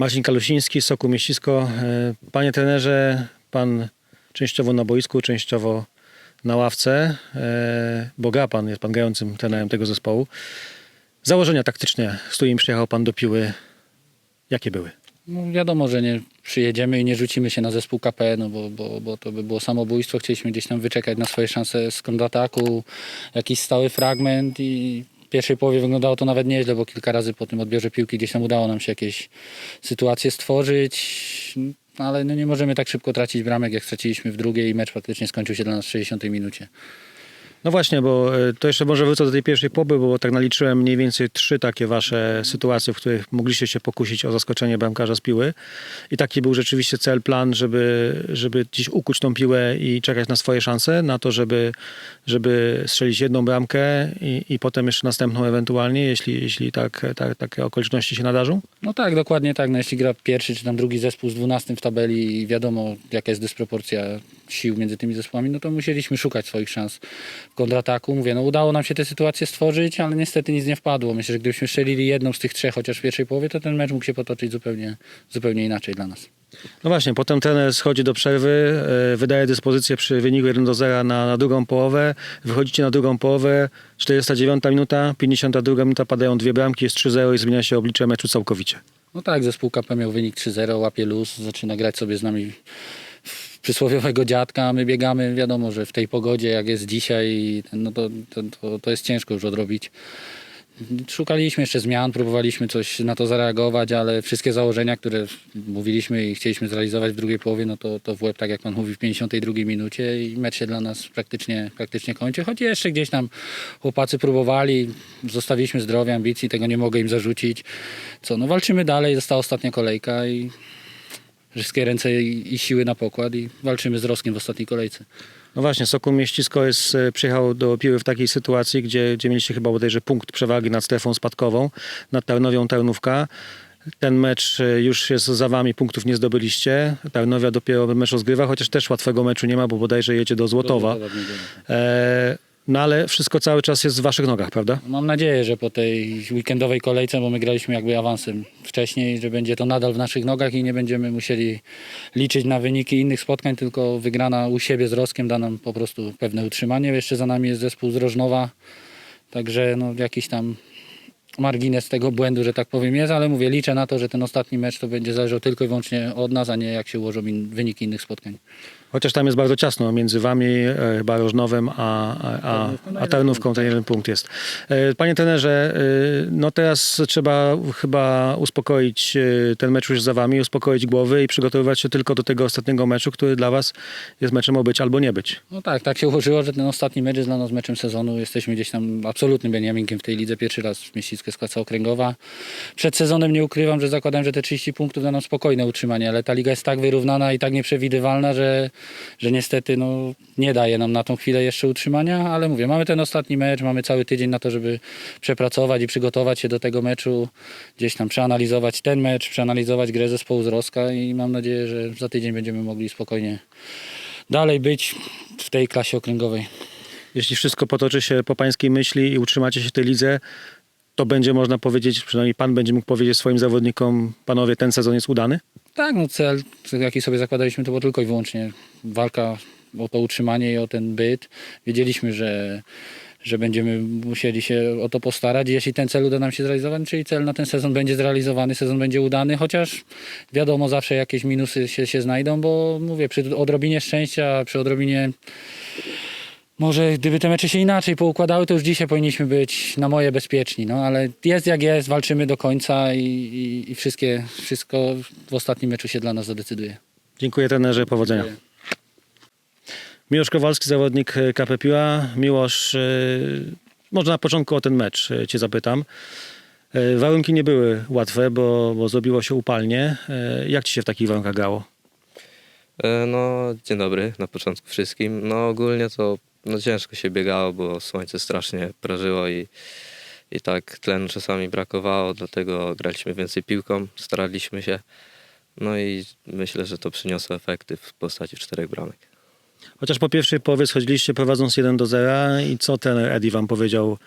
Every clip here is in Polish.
Marcin Kalusiński, Soku Mieścisko. E, Panie trenerze, pan częściowo na boisku, częściowo na ławce, e, bo gra pan, jest pan grającym trenerem tego zespołu. Założenia taktyczne, z którymi przyjechał pan do Piły, jakie były? No wiadomo, że nie przyjedziemy i nie rzucimy się na zespół KP, no bo, bo, bo to by było samobójstwo. Chcieliśmy gdzieś tam wyczekać na swoje szanse z kontrataku, jakiś stały fragment i pierwszej połowie wyglądało to nawet nieźle, bo kilka razy po tym odbiorze piłki gdzieś tam udało nam się jakieś sytuacje stworzyć. Ale no nie możemy tak szybko tracić bramek, jak straciliśmy w drugiej i mecz faktycznie skończył się dla nas w 60 minucie. No właśnie, bo e, to jeszcze może wrócę do tej pierwszej połowy, bo tak naliczyłem mniej więcej trzy takie wasze sytuacje, w których mogliście się pokusić o zaskoczenie bramkarza z piły. I taki był rzeczywiście cel, plan, żeby, żeby dziś ukuć tą piłę i czekać na swoje szanse, na to, żeby, żeby strzelić jedną bramkę i, i potem jeszcze następną ewentualnie, jeśli, jeśli tak, tak, takie okoliczności się nadarzą. No tak, dokładnie tak. No jeśli gra pierwszy czy tam drugi zespół z 12 w tabeli i wiadomo jaka jest dysproporcja sił między tymi zespołami, no to musieliśmy szukać swoich szans kontrataku. Mówię, no udało nam się te sytuacje stworzyć, ale niestety nic nie wpadło. Myślę, że gdybyśmy strzelili jedną z tych trzech chociaż w pierwszej połowie, to ten mecz mógł się potoczyć zupełnie, zupełnie inaczej dla nas. No właśnie, potem trener schodzi do przerwy, e, wydaje dyspozycję przy wyniku 1 do 0 na, na drugą połowę. Wychodzicie na drugą połowę, 49 minuta, 52 minuta padają dwie bramki, jest 3-0 i zmienia się oblicze meczu całkowicie. No tak, zespół KP miał wynik 3-0, łapie luz, zaczyna grać sobie z nami przysłowiowego dziadka, a my biegamy, wiadomo, że w tej pogodzie, jak jest dzisiaj, no to, to, to, jest ciężko już odrobić. Szukaliśmy jeszcze zmian, próbowaliśmy coś na to zareagować, ale wszystkie założenia, które mówiliśmy i chcieliśmy zrealizować w drugiej połowie, no to, to w łeb, tak jak pan mówi, w 52 minucie i mecz się dla nas praktycznie, praktycznie kończy. Choć jeszcze gdzieś tam chłopacy próbowali, zostawiliśmy zdrowie, ambicji, tego nie mogę im zarzucić. Co, no walczymy dalej, została ostatnia kolejka i wszystkie ręce i, i siły na pokład i walczymy z Roskiem w ostatniej kolejce. No właśnie, Sokół Mieścisko jest, e, przyjechał do Piły w takiej sytuacji, gdzie, gdzie mieliście chyba bodajże punkt przewagi nad strefą spadkową, nad Tarnowią Tarnówka. Ten mecz e, już jest za wami, punktów nie zdobyliście. Tarnowia dopiero mecz rozgrywa, chociaż też łatwego meczu nie ma, bo bodajże jedzie do Złotowa. E, no ale wszystko cały czas jest w waszych nogach, prawda? Mam nadzieję, że po tej weekendowej kolejce, bo my graliśmy jakby awansem wcześniej, że będzie to nadal w naszych nogach i nie będziemy musieli liczyć na wyniki innych spotkań, tylko wygrana u siebie z Roskiem da nam po prostu pewne utrzymanie. Jeszcze za nami jest zespół z Rożnowa, także no, jakiś tam margines tego błędu, że tak powiem jest, ale mówię, liczę na to, że ten ostatni mecz to będzie zależał tylko i wyłącznie od nas, a nie jak się ułożą in, wyniki innych spotkań. Chociaż tam jest bardzo ciasno między wami, e, chyba Rożnowem, a, a, a, Tarnówką ten jeden punkt jest. E, Panie trenerze, e, no teraz trzeba chyba uspokoić e, ten mecz już za wami, uspokoić głowy i przygotowywać się tylko do tego ostatniego meczu, który dla was jest meczem o być albo nie być. No tak, tak się ułożyło, że ten ostatni mecz jest dla nas meczem sezonu. Jesteśmy gdzieś tam absolutnym Beniaminkiem w tej lidze. Pierwszy raz w Mieścickie składce okręgowa. Przed sezonem nie ukrywam, że zakładałem, że te 30 punktów da nam spokojne utrzymanie, ale ta liga jest tak wyrównana i tak nieprzewidywalna, że, że niestety no, nie daje nam na tą chwilę jeszcze utrzymania, ale mówię, mamy ten ostatni mecz, mamy cały tydzień na to, żeby przepracować i przygotować się do tego meczu, gdzieś tam przeanalizować ten mecz, przeanalizować grę zespołu z Roska i mam nadzieję, że za tydzień będziemy mogli spokojnie dalej być w tej klasie okręgowej. Jeśli wszystko potoczy się po pańskiej myśli i utrzymacie się tej lidze, to będzie można powiedzieć, przynajmniej pan będzie mógł powiedzieć swoim zawodnikom, panowie, ten sezon jest udany? Tak, no cel, jaki sobie zakładaliśmy, to było tylko i wyłącznie walka o to utrzymanie i o ten byt. Wiedzieliśmy, że, że będziemy musieli się o to postarać. Jeśli ten cel uda nam się zrealizować, czyli cel na ten sezon będzie zrealizowany, sezon będzie udany, chociaż wiadomo, zawsze jakieś minusy się, się znajdą, bo mówię, przy odrobinie szczęścia, przy odrobinie może gdyby te mecze się inaczej poukładały, to już dzisiaj powinniśmy być na moje bezpieczni, no ale jest jak jest, walczymy do końca i, i, i wszystkie, wszystko w ostatnim meczu się dla nas zadecyduje. Dziękuję trenerze, powodzenia. Dziękuję. Miłosz Kowalski, zawodnik e, KP Piła. Miłosz, e, może na początku o ten mecz e, cię zapytam. Warunki nie były łatwe, bo, bo zrobiło się upalnie. Jak ci się w takich warunkach grało? No, dzień dobry na początku wszystkim. No ogólnie to no, ciężko się biegało, bo słońce strasznie prażyło i, i tak tlenu czasami brakowało, dlatego graliśmy więcej piłką, staraliśmy się. No i myślę, że to przyniosło efekty w postaci czterech bramek. Chociaż po pierwszej połowie schodziliście prowadząc 1 do 0 i co trener Eddie wam powiedział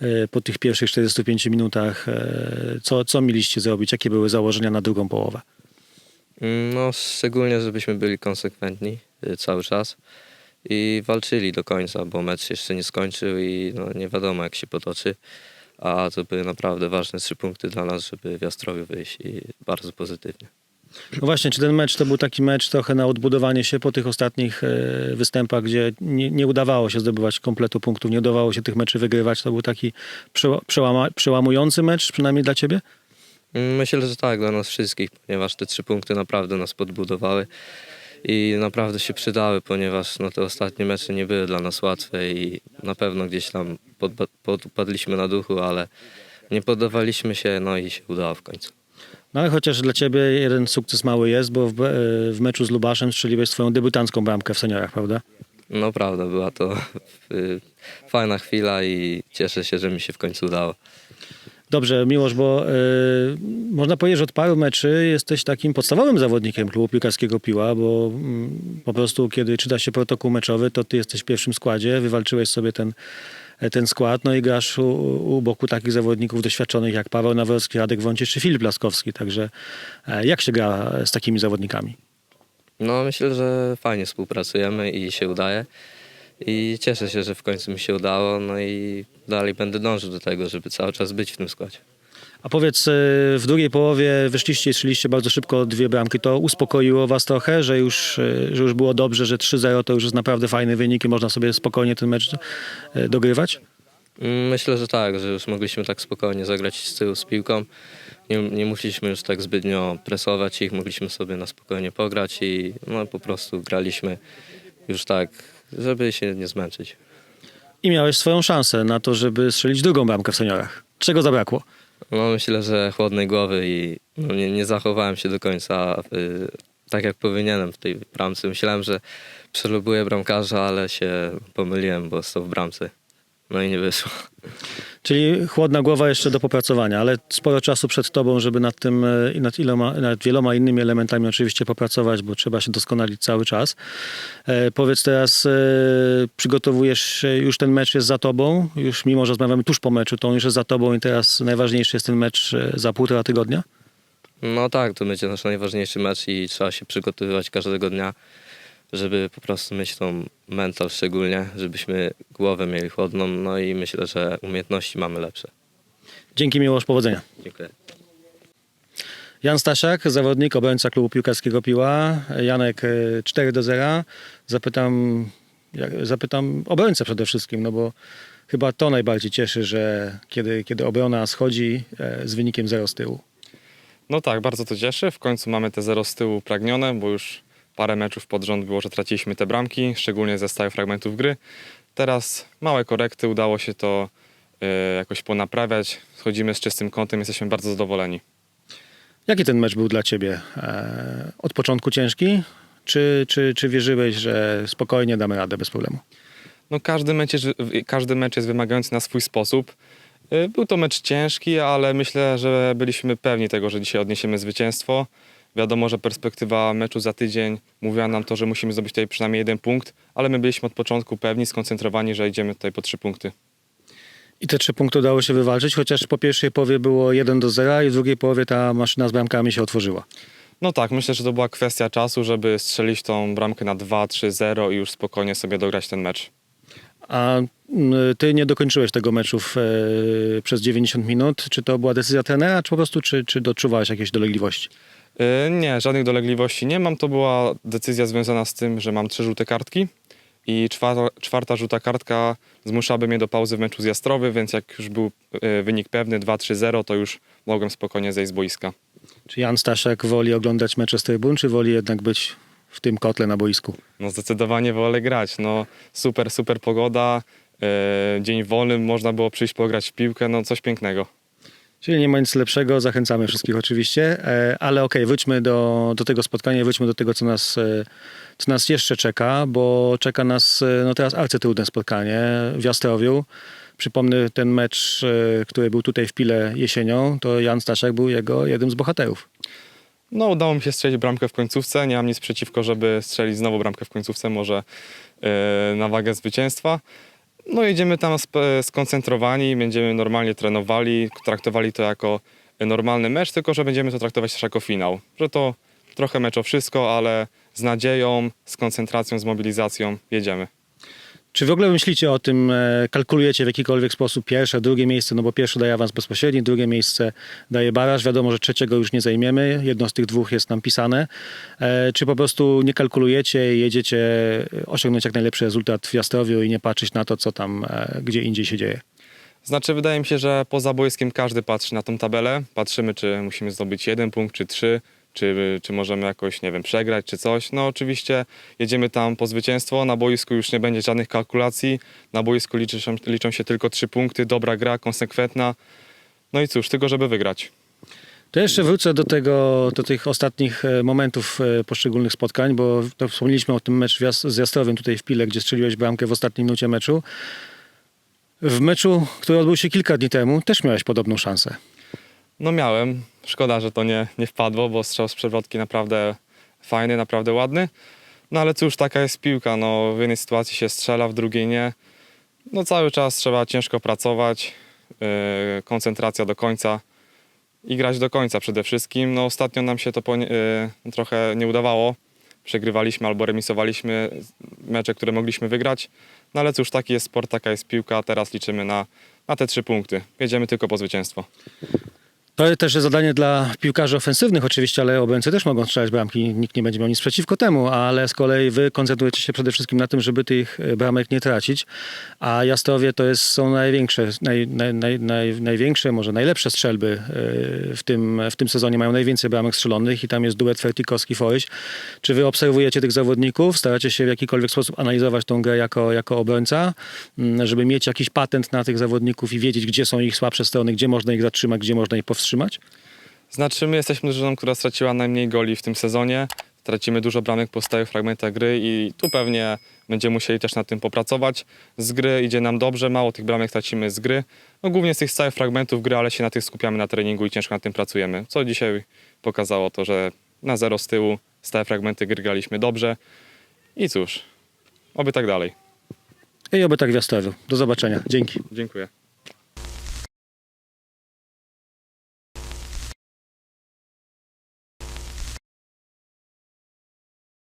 e, po tych pierwszych 45 minutach. E, Co, co mieliście zrobić? Jakie były założenia na drugą połowę? Mm, No, szczególnie, żebyśmy byli konsekwentni y, cały czas i walczyli do końca, bo mecz jeszcze nie skończył i no, nie wiadomo jak się potoczy. A to były naprawdę ważne trzy punkty dla nas, żeby w Jastrowiu wyjść i bardzo pozytywnie. No właśnie, czy ten mecz to był taki mecz trochę na odbudowanie się po tych ostatnich e, występach, gdzie nie, nie udawało się zdobywać kompletu punktów, nie udawało się tych meczy wygrywać? To był taki przeła- przełama, przełamujący mecz, przynajmniej dla ciebie? Mm, Myślę, że tak, dla nas wszystkich, ponieważ te trzy punkty naprawdę nas podbudowały i naprawdę się przydały, ponieważ no, te ostatnie mecze nie były dla nas łatwe i na pewno gdzieś tam podpadliśmy na duchu, ale nie poddawaliśmy się, no i się udało w końcu. No ale chociaż dla ciebie jeden sukces mały jest, bo w, e, w meczu z Lubaszem strzeliłeś swoją debiutancką bramkę w seniorach, prawda? No prawda, była to y, fajna chwila i cieszę się, że mi się w końcu udało. Dobrze, Miłosz, bo e, można powiedzieć, że od paru meczy jesteś takim podstawowym zawodnikiem klubu piłkarskiego Piła, bo mm, po prostu kiedy czyta się protokół meczowy, to ty jesteś w pierwszym składzie, wywalczyłeś sobie ten, e, ten skład, no i grasz u, u boku takich zawodników doświadczonych jak Paweł Nawrocki, Radek Wącisz czy Filip Laskowski, także e, jak się gra z takimi zawodnikami? No myślę, że fajnie współpracujemy i się udaje. I cieszę się, że w końcu mi się udało, no i dalej będę dążył do tego, żeby cały czas być w tym składzie. A powiedz, e, w drugiej połowie wyszliście i strzeliście bardzo szybko dwie bramki. To uspokoiło was trochę, że już, e, że już było dobrze, że 3-0 to już jest naprawdę fajny wynik i można sobie spokojnie ten mecz e, dogrywać? Mm, Myślę, że tak, że już mogliśmy tak spokojnie zagrać z tyłu z piłką. Nie, nie musieliśmy już tak zbytnio presować ich, mogliśmy sobie na spokojnie pograć i no, po prostu graliśmy już tak, żeby się nie zmęczyć. I miałeś swoją szansę na to, żeby strzelić drugą bramkę w seniorach. Czego zabrakło? No myślę, że chłodnej głowy i no, nie, nie zachowałem się do końca y, tak jak powinienem w tej bramce. Myślałem, że przelubuję bramkarza, ale się pomyliłem, bo stał w bramce. No i nie wyszło. Czyli chłodna głowa jeszcze do popracowania, ale sporo czasu przed tobą, żeby nad tym e, i nad, iloma, nad wieloma innymi elementami oczywiście popracować, bo trzeba się doskonalić cały czas. E, powiedz teraz, e, przygotowujesz się, już ten mecz jest za tobą, już mimo, że rozmawiamy tuż po meczu, to on już jest za tobą i teraz najważniejszy jest ten mecz e, za półtora tygodnia? No tak, to będzie nasz najważniejszy mecz i trzeba się przygotowywać każdego dnia, żeby po prostu mieć tą mental szczególnie, żebyśmy głowę mieli chłodną, no i myślę, że umiejętności mamy lepsze. Dzięki Miłosz, powodzenia. Dziękuję. Jan Stasiak, zawodnik, obrońca klubu piłkarskiego Piła. Janek e, 4 do 0. Zapytam, zapytam obrońcę przede wszystkim, no bo chyba to najbardziej cieszy, że kiedy, kiedy obrona schodzi e, z wynikiem 0 z tyłu. No tak, bardzo to cieszy. W końcu mamy te zero z tyłu pragnione, bo już parę meczów pod rząd było, że traciliśmy te bramki, szczególnie ze stałych fragmentów gry. Teraz małe korekty, udało się to e, jakoś ponaprawiać. Schodzimy z czystym kątem, jesteśmy bardzo zadowoleni. Jaki ten mecz był dla ciebie? E, Od początku ciężki? Czy, czy, czy wierzyłeś, że spokojnie damy radę bez problemu? No każdy mecz, jest, każdy mecz jest wymagający na swój sposób. E, Był to mecz ciężki, ale myślę, że byliśmy pewni tego, że dzisiaj odniesiemy zwycięstwo. Wiadomo, że perspektywa meczu za tydzień mówiła nam to, że musimy zdobyć tutaj przynajmniej jeden punkt, ale my byliśmy od początku pewni, skoncentrowani, że idziemy tutaj po trzy punkty. I te trzy punkty udało się wywalczyć, chociaż po pierwszej połowie było 1 do 0 i w drugiej połowie ta maszyna z bramkami się otworzyła. No tak, myślę, że to była kwestia czasu, żeby strzelić tą bramkę na 2-3-0 i już spokojnie sobie dograć ten mecz. A ty nie dokończyłeś tego meczu w, e, przez 90 minut. Czy to była decyzja trenera, czy po prostu czy, czy doczuwałeś jakieś dolegliwości? Yy, Nie, żadnych dolegliwości nie mam. To była decyzja związana z tym, że mam trzy żółte kartki i czwarta, czwarta żółta kartka zmuszałaby mnie do pauzy w meczu z Jastrowy, więc jak już był yy, wynik pewny 2-3-0, to już mogłem spokojnie zejść z boiska. Czy Jan Staszek woli oglądać mecze z trybun, czy woli jednak być w tym kotle na boisku? No zdecydowanie wolę grać. No super, super pogoda, yy, dzień wolny, można było przyjść pograć w piłkę, no coś pięknego. Czyli nie ma nic lepszego, zachęcamy wszystkich oczywiście, e, ale okej, wróćmy do, do tego spotkania, wróćmy do tego, co nas, e, co nas jeszcze czeka, bo czeka nas e, no teraz arcytrudne spotkanie w Jastrowiu. Przypomnę ten mecz, który był tutaj w Pile jesienią, to Jan Staszek był jego jednym z bohaterów. No, udało mi się strzelić bramkę w końcówce. Nie mam nic przeciwko, żeby strzelić znowu bramkę w końcówce, może yy, na wagę zwycięstwa. No jedziemy tam skoncentrowani, będziemy normalnie trenowali, traktowali to jako normalny mecz, tylko że będziemy to traktować też jako finał. Że to trochę mecz o wszystko, ale z nadzieją, z koncentracją, z mobilizacją jedziemy. Czy w ogóle myślicie o tym, e, kalkulujecie w jakikolwiek sposób pierwsze, drugie miejsce, no bo pierwsze daje awans bezpośredni, drugie miejsce daje baraż, wiadomo, że trzeciego już nie zajmiemy, jedno z tych dwóch jest nam pisane. E, Czy po prostu nie kalkulujecie i jedziecie e, osiągnąć jak najlepszy rezultat w Jastrowiu i nie patrzeć na to, co tam gdzie indziej się dzieje? Znaczy, wydaje mi się, że poza boiskiem każdy patrzy na tą tabelę. Patrzymy, czy musimy zdobyć jeden punkt, czy trzy, czy, czy możemy jakoś, nie wiem, przegrać, czy coś. No oczywiście jedziemy tam po zwycięstwo. Na boisku już nie będzie żadnych kalkulacji. Na boisku liczy liczą się tylko trzy punkty, dobra gra, konsekwentna. No i cóż, tylko żeby wygrać. To jeszcze wrócę do, tego, do tych ostatnich e, momentów e, poszczególnych spotkań, bo wspomnieliśmy o tym mecz wjazd- z Jastrowiem tutaj w Pile, gdzie strzeliłeś bramkę w ostatniej minucie meczu. W meczu, który odbył się kilka dni temu, też miałeś podobną szansę. No miałem. Szkoda, że to nie, nie wpadło, bo strzał z przewrotki naprawdę fajny, naprawdę ładny. No ale cóż, taka jest piłka. No, w jednej sytuacji się strzela, w drugiej nie. No cały czas trzeba ciężko pracować, yy, koncentracja do końca i grać do końca przede wszystkim. No ostatnio nam się to yy, trochę nie udawało. Przegrywaliśmy albo remisowaliśmy mecze, które mogliśmy wygrać. No ale cóż, taki jest sport, taka jest piłka. Teraz liczymy na, na te trzy punkty. Jedziemy tylko po zwycięstwo. To też jest zadanie dla piłkarzy ofensywnych oczywiście, ale obrońcy też mogą strzelać bramki. Nikt nie będzie miał nic przeciwko temu, ale z kolei wy koncentrujecie się przede wszystkim na tym, żeby tych e, bramek nie tracić. A Jastrowie to jest, są największe, naj, naj, naj, naj, największe, może najlepsze strzelby e, w tym, w tym sezonie. Mają najwięcej bramek strzelonych i tam jest duet Fertikowski-Foyś. Czy wy obserwujecie tych zawodników? Staracie się w jakikolwiek sposób analizować tą grę jako, jako obrońca, mm, żeby mieć jakiś patent na tych zawodników i wiedzieć, gdzie są ich słabsze strony, gdzie można ich zatrzymać, gdzie można ich powstrzymać? Znaczy, my jesteśmy drużyną, która straciła najmniej goli w tym sezonie. Tracimy dużo bramek po stałych fragmentach gry i tu pewnie będziemy musieli też nad tym popracować. Z gry idzie nam dobrze, mało tych bramek tracimy z gry. No, głównie z tych stałych fragmentów gry, ale się na tych skupiamy na treningu i ciężko nad tym pracujemy. Co dzisiaj pokazało to, że na zero z tyłu stałe fragmenty gry graliśmy dobrze. I cóż, oby tak dalej. I oby tak w. Do zobaczenia. Dzięki. Dziękuję.